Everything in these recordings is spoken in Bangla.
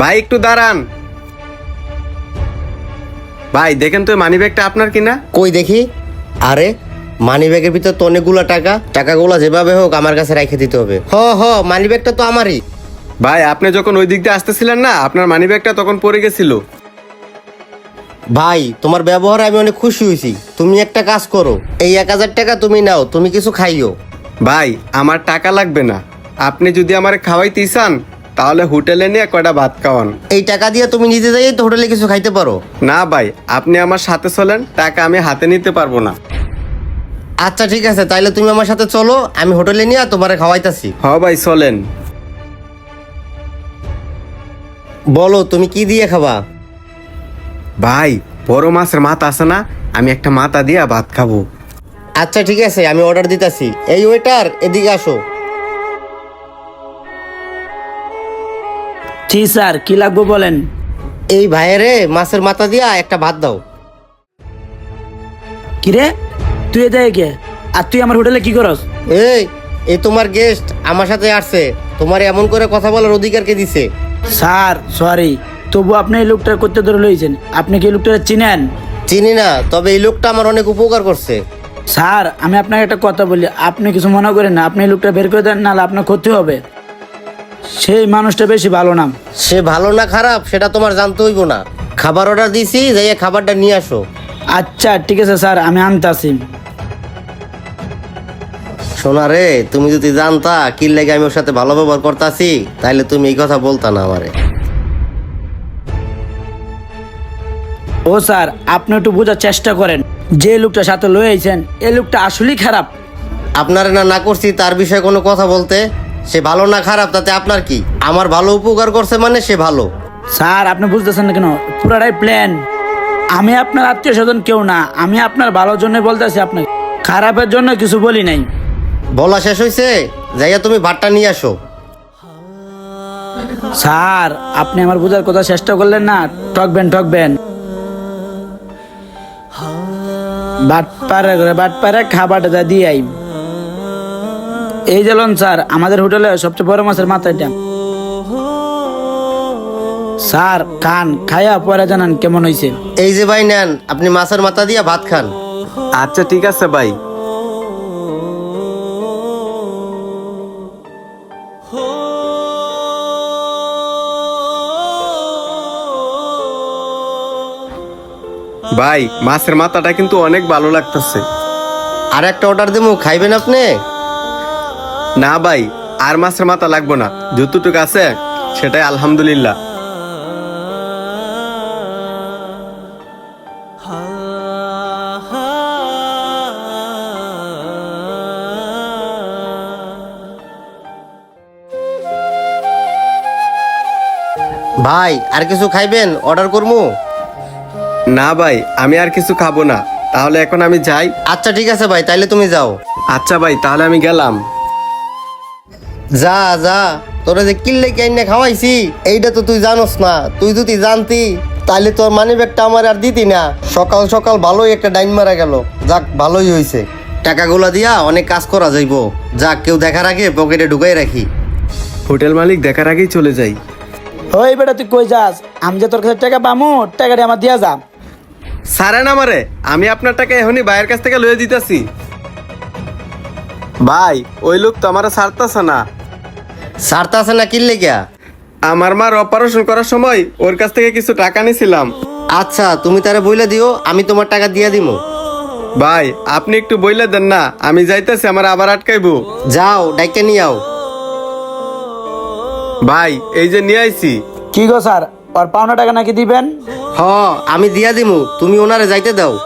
ভাই একটু দাঁড়ান। ভাই দেখেন তো মানি ব্যাগটা আপনার কিনা? কই দেখি? আরে মানি ব্যাগের ভিতর তো অনেকগুলো টাকা। টাকাগুলো যেভাবে হোক আমার কাছে রেখে দিতে হবে। হ হ মানি ব্যাগটা তো আমারই। ভাই আপনি যখন ওই দিক দিয়ে আসতেছিলেন না আপনার মানি ব্যাগটা তখন পড়ে গেছিল। ভাই তোমার ব্যবহারে আমি অনেক খুশি হয়েছি। তুমি একটা কাজ করো। এই এক হাজার টাকা তুমি নাও তুমি কিছু খাইও। ভাই আমার টাকা লাগবে না। আপনি যদি আমার খাওয়াইতে চান তাহলে হোটেলে নিয়ে কয়টা ভাত খাওয়ান? এই টাকা দিয়ে তুমি নিজে যাই তো হোটেলে কিছু খাইতে পারো। না ভাই আপনি আমার সাথে চলেন টাকা আমি হাতে নিতে পারব না। আচ্ছা ঠিক আছে তাইলে তুমি আমার সাথে চলো আমি হোটেলে নিয়ে তোমারে খাওয়াইতাছি। হ ভাই চলেন। বলো তুমি কি দিয়ে খাবা? ভাই বড় মাছের মাথা আছে না আমি একটা মাথা দিয়ে ভাত খাব। আচ্ছা ঠিক আছে আমি অর্ডার দিতাছি। এই ওয়েটার এদিকে আসো। জি স্যার কি লাগবে বলেন? এই ভাইয়েরে মাছের মাথা দিয়া একটা ভাত দাও। কিরে? তুই এদের কে আর তুই আমার হোটেলে কি করস? এই এই তোমার গেস্ট আমার সাথে আসছে। তোমার এমন করে কথা বলার অধিকার কে দিছে? স্যার সরি তবু আপনি এই লোকটার করতে ধরে লইছেন। আপনি কি এই লোকটা চিনেন? চিনি না তবে এই লোকটা আমার অনেক উপকার করছে। স্যার আমি আপনাকে একটা কথা বলি। আপনি কিছু মনে করেন না। আপনি এই লোকটা বের করে দেন নাহলে আপনার ক্ষতি হবে। সেই মানুষটা বেশি ভালো না সে ভালো না খারাপ সেটা তোমার জানতে হইব না। খাবার অর্ডার দিছি যাইয়া খাবারটা নিয়ে আসো। আচ্ছা ঠিক আছে স্যার আমি আনতাছি। শোনা রে তুমি যদি জানতা কি লাগে আমি ওর সাথে ভালো ব্যবহার করতাছি তাহলে তুমি এই কথা বলতা না আমারে। ও স্যার আপনি একটু বোঝার চেষ্টা করেন। যে লোকটা সাথে লয়েছেন এই লোকটা আসলেই খারাপ। আপনারে না না করছি তার বিষয়ে কোনো কথা বলতে। সে ভালো না খারাপ তাতে আপনার কি? আমার ভালো উপকার করছে মানে সে ভালো। স্যার আপনি বুঝতেছেন না কেন? পুরাটাই প্ল্যান আমি আপনার আত্মীয় স্বজন কেউ না আমি আপনার ভালোর জন্য বলতেছি আপনাকে। খারাপের জন্য কিছু বলি নাই। বলা শেষ হয়েছে যাইয়া তুমি ভাতটা নিয়ে আসো। স্যার আপনি আমার বোঝার কথা চেষ্টা করলেন না। ঠকবেন ঠকবেন। বাট পারে করে বাট পারে খাবারটা দিয়ে আই। এই যে স্যার আমাদের হোটেলে সবচেয়ে বড় মাছের মাথাটা স্যার খান খায়া পরে জানান কেমন হয়েছে এই যে ভাই নেন আপনি মাছের মাথা দিয়া ভাত খান। আচ্ছা ঠিক আছে ভাই। ভাই মাছের মাথাটা কিন্তু অনেক ভালো লাগতেছে। আর একটা অর্ডার দেবো খাইবেন আপনি? না ভাই আর মাছের মাথা লাগবো না। যতটুকু আছে সেটাই আলহামদুলিল্লাহ। ভাই আর কিছু খাইবেন? অর্ডার করব না ভাই আমি আর কিছু খাব না। তাহলে এখন আমি যাই। আচ্ছা ঠিক আছে ভাই তাইলে তুমি যাও। আচ্ছা ভাই তাহলে আমি গেলাম। যা যা। তোরা যে কিল্লে কেনে খাওয়াইছি এইটা তো তুই জানোস না। তুই যদি জানতি তাহলে তোর মানি ব্যাগটা আমার আর দিতি না। সকাল সকাল ভালোই একটা ডাইন মারা গেল। যাক ভালোই হয়েছে টাকাগুলা দিয়া অনেক কাজ করা যাইব। যাক কেউ দেখার আগে পকেটে ঢুকাই রাখি। হোটেল মালিক দেখার আগেই চলে যাই। ওই বেটা তুই কই যাস? আমি যে তোর কাছে টাকা পামু টাকাটা আমার দিয়া যা। সারেন আমারে আমি আপনার টাকা এখনই ভাইয়ের কাছ থেকে লয়ে দিতেছি। ভাই ওই লোক তো আমার ছাড়তেছে না। সারতা আছে না কিনলে গিয়া? আমার মার অপারেশন করার সময় ওর কাছ থেকে কিছু টাকা নিয়েছিলাম আচ্ছা তুমি তারে বইলে দিও আমি তোমার টাকা দিয়া দিমু। ভাই আপনি একটু বইলে দেন না আমি যাইতেছি আমার আবার আটকাইবো। যাও ডাইকে নিয়ে আও। ভাই এই যে নিয়ে আইছি। কি গো স্যার ওর পাওনা টাকা নাকি দিবেন? হ আমি দিয়া দিমু তুমি ওনারে যাইতে দাও।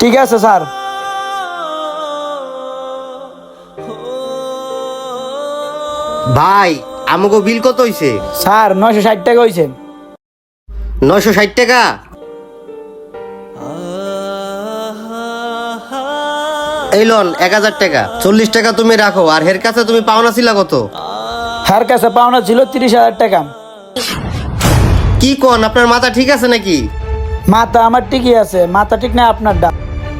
ঠিক আছে স্যার। ভাই আমাকে বিল কত হইছে? স্যার নয়শো ষাট টাকা হয়েছে নয়শো ষাট টাকা? এই লন এক হাজার টাকা। চল্লিশ টাকা তুমি রাখো আর হের কাছে তুমি পাওনা ছিলা কত? হার কাছে পাওনা ছিল তিরিশ হাজার টাকা। কি কোন আপনার মাথা ঠিক আছে নাকি? মাথা আমার ঠিকই আছে মাথা ঠিক না আপনার ডাক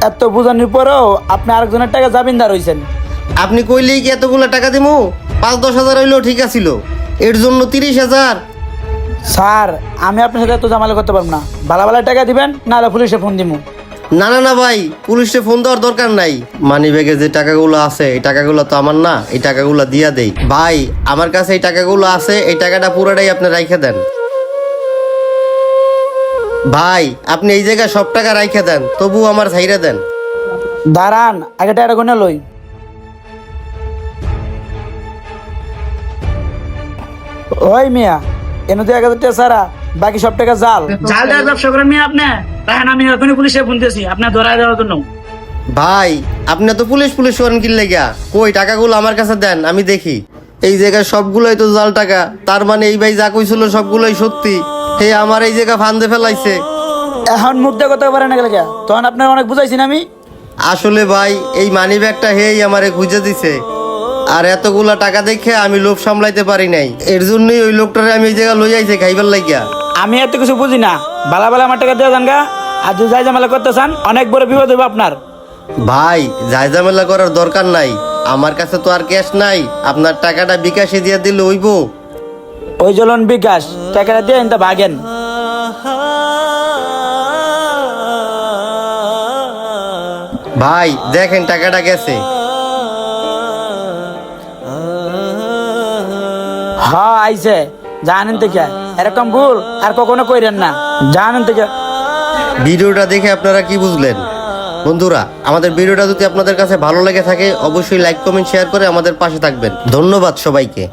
এত বোঝানোর পরেও আপনি আরেকজনের টাকা জামিনদার হয়েছেন আপনি কইলেই কি এতগুলো টাকা দিমু? পাঁচ দশ হাজার হইলেও ঠিক আছিল। এর জন্য তিরিশ হাজার। স্যার আমি আপনার সাথে এত ঝামেলা করতে পারব না। ভালো ভালো টাকা দিবেন নাহলে পুলিশে ফোন দিব না না না ভাই পুলিশে ফোন দেওয়ার দরকার নাই। মানি ব্যাগে যে টাকাগুলো আছে এই টাকাগুলো তো আমার না এই টাকাগুলো দিয়া দেই। ভাই আমার কাছে এই টাকাগুলো আছে এই টাকাটা পুরোটাই আপনি রাইখে দেন। ভাই আপনি এই জায়গায় সব টাকা রাইখে দেন তবু আমার ছাইরে দেন। দাঁড়ান আগে টাকা গুনে লই। ওই মিয়া এনে তো এক হাজার টাকা সারা বাকি সব টাকা জাল। জাল দেওয়ার ব্যবসা করেন মিয়া আপনি? দেখেন আমি এখনই পুলিশে ফোন দিয়েছি আপনার ধরায় দেওয়ার জন্য। ভাই আপনি তো পুলিশ পুলিশ করেন কি লেগা কই টাকাগুলো আমার কাছে দেন আমি দেখি। এই জায়গায় সবগুলোই তো জাল টাকা তার মানে এই ভাই যা কইছিল সবগুলোই সত্যি। হে আমার এই জায়গা ফান্দে ফেলাইছে। এখন মুখ দিয়ে কথা পারেন না গেলে তখন আপনার অনেক বুঝাইছি না আমি? আসলে ভাই এই মানি ব্যাগটা হেই আমারে খুঁজে দিছে। আর এতগুলা টাকা দেখে আমি লোভ সামলাইতে পারি নাই। এর জন্যই ওই লোকটারে আমি এই জায়গা লই আইছে খাইবার লাগিয়া। আমি এত কিছু বুঝি না। বালা বালা আমার টাকা দেওয়া যান গা। আর যদি যাই ঝামেলা করতে চান অনেক বড় বিপদ হবে আপনার। ভাই যাই ঝামেলা করার দরকার নাই। আমার কাছে তো আর ক্যাশ নাই। আপনার টাকাটা বিকাশে দিয়ে দিলে হইব। ওই জ্বলন বিকাশ টাকাটা দিয়ে এনটা ভাগেন। ভাই দেখেন টাকাটা গেছে। আইছে। জানেন থেকে এরকম ভুল আর কখনো কইরেন না। জানেন থেকে ভিডিওটা দেখে আপনারা কি বুঝলেন? বন্ধুরা, আমাদের ভিডিওটা যদি আপনাদের কাছে ভালো লেগে থাকে, অবশ্যই লাইক কমেন্ট শেয়ার করে আমাদের পাশে থাকবেন। ধন্যবাদ সবাইকে।